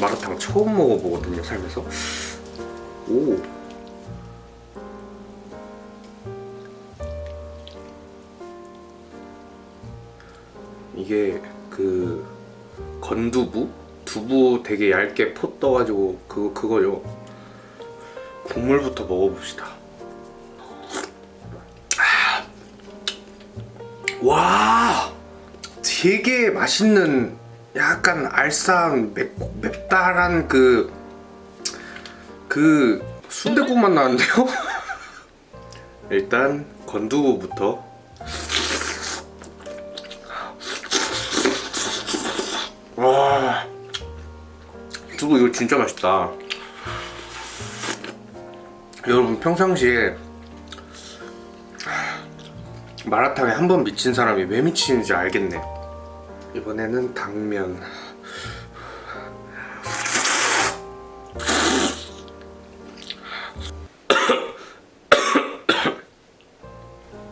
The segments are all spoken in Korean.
마라탕 처음 먹어보거든요 살면서. 오. 이게 그 건두부? 두부 되게 얇게 포 떠가지고 그거 그거요. 국물부터 먹어봅시다. 아. 와! 되게 맛있는 약간 알싸한 맵, 맵달한 그, 그 순대국 맛 나는데요? 일단 건두부부터. 와. 두부 이거 진짜 맛있다. 여러분 평상시에 마라탕에 한 번 미친 사람이 왜 미치는지 알겠네 이번에는 당면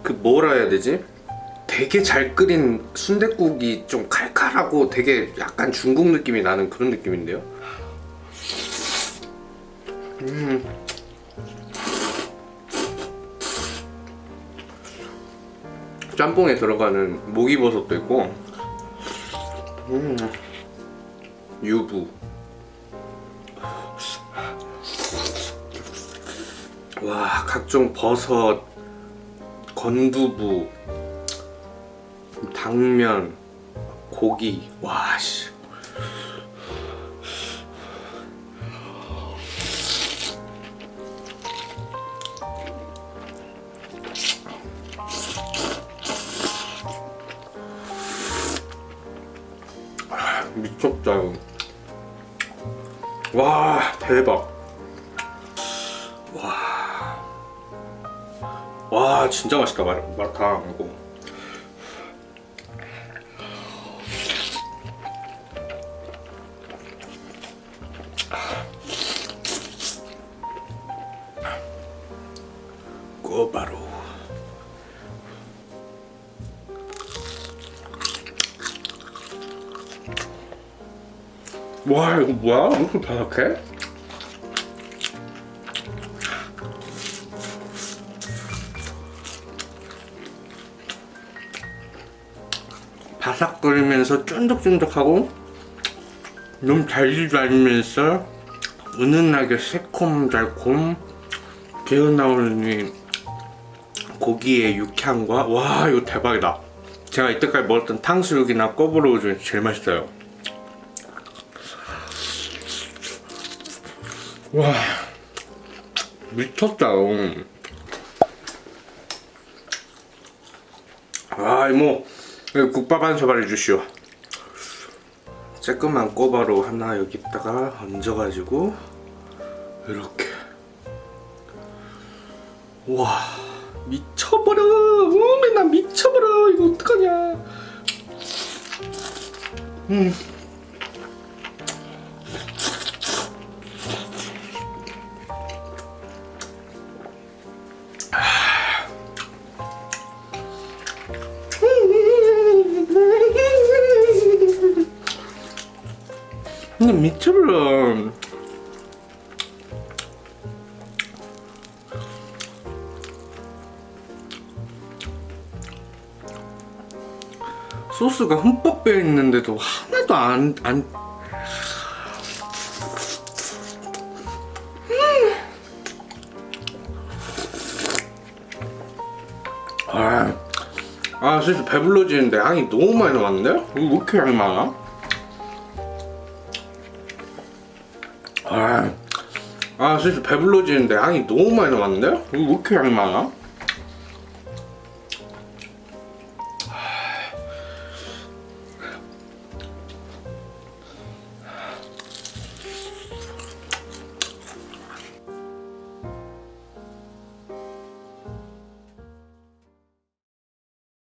그 뭐라 해야 되지? 되게 잘 끓인 순댓국이 좀 칼칼하고 되게 약간 중국 느낌이 나는 그런 느낌인데요. 음. 짬뽕에 들어가는 목이버섯도 있고, 음. 유부. 와, 각종 버섯, 건두부, 당면, 고기, 와 씨. 미쳤다. 이거. 와 대박. 와. 와 진짜 맛있다 마, 마라탕 이거. 꼬바로 와 이거 뭐야? 왜 이렇게 바삭해? 바삭거리면서 쫀득쫀득하고 너무 달지도 않으면서 은은하게 새콤달콤 기어나오는 이 고기의 육향과 와 이거 대박이다 제가 이때까지 먹었던 탕수육이나 꼬부로우 중에 제일 맛있어요 와 미쳤다 아 이모 국밥 한 사발 해주시오. 쬐끄만 꼬바로 하나 여기다가 얹어가지고 이렇게. 와 미쳐버려. 어메 나 미쳐버려. 이거 어떡하냐. 음. 나 미쳐버려 소스가 흠뻑 배어 있는데도 하나도 안, 안. 아, 아, 진짜 배불러지는데 양이 너무 많이 나왔는데? 왜 이렇게 양이 많아? 아, 아, 진짜 배불러지는데 양이 너무 많이 나왔는데? 왜 이렇게 양이 많아?